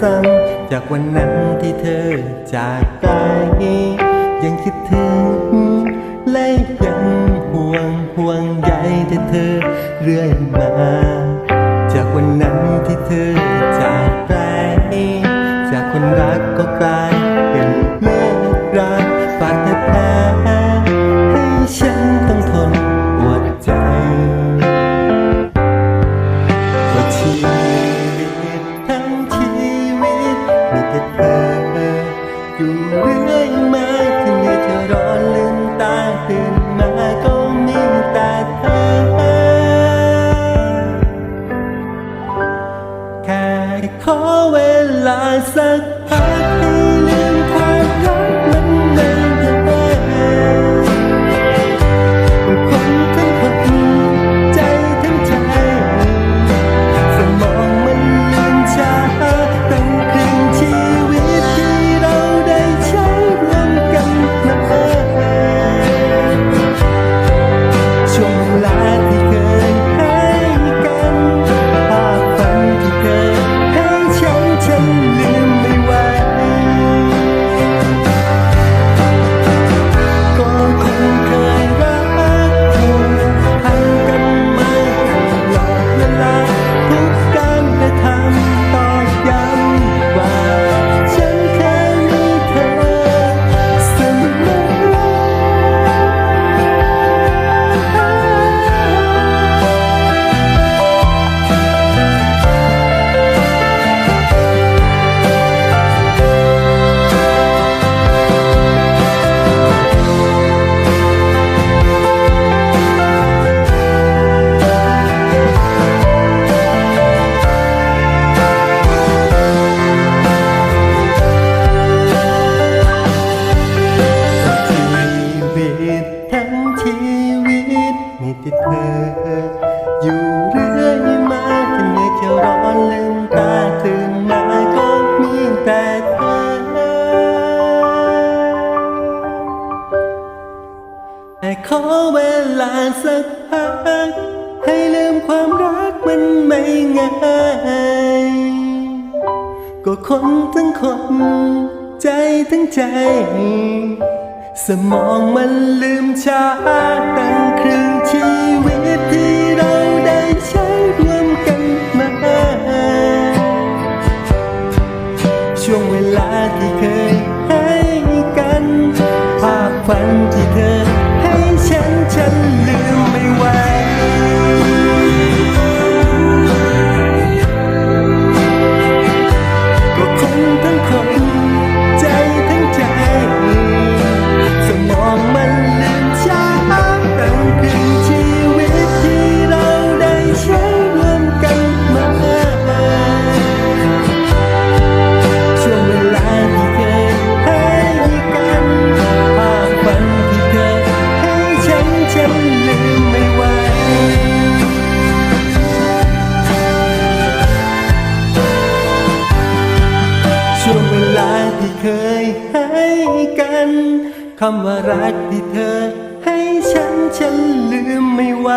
ซ้ำจากวันนั้นที่เธอจากไปยังคิดถึงและยังห่วงห่วงใยแต่เธอเรื่อยมา จากวันนั้นที่เธอจากไปจากคนรักก็กลาย อยู่เรื่อยมาถึงเหนื่อยจะร้อนลืมตาตื่นมาก็มีแต่เธอ แค่ขอเวลาสัก ขอเวลาสักพักให้ลืมความรักมันไม่ง่ายก็คนทั้งคน ใจทั้งใจ สมองมันลืมชาตั้ง ฉันฉันลืมไม่ไหวก็ ที่เคยให้กันคำว่ารักที่เธอให้ฉันฉันลืมไม่ไหว